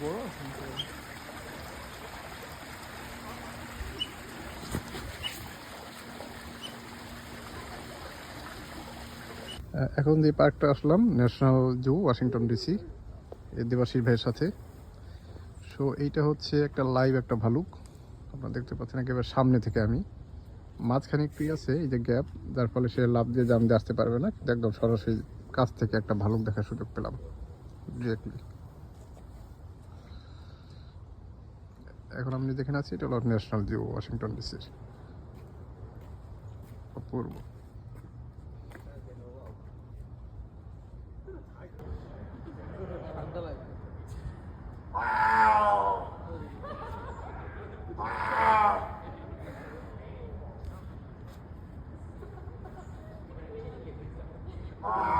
বড় এখন যে পার্কটা আসলাম ন্যাশনাল জু ওয়াশিংটন ডিসি এই দেবাশিস ভাইয়ের সাথে। সো এইটা হচ্ছে একটা লাইভ একটা ভালুক। আপনারা দেখতে পাচ্ছেন একেবারে সামনে থেকে আমি। মাঝখানে একটু আছে, এই যে গ্যাপ যার ফলে সে লাভ দিয়ে দিয়ে আসতে পারবে না। কিন্তু একদম সরাসরি কাছ থেকে একটা ভালুক দেখার সুযোগ পেলাম। ডিরেক্টলি এখন আমি দেখে আছি এটা হলো ন্যাশনাল জিও ওয়াশিংটন ডিসির অপূর্ব। Ah!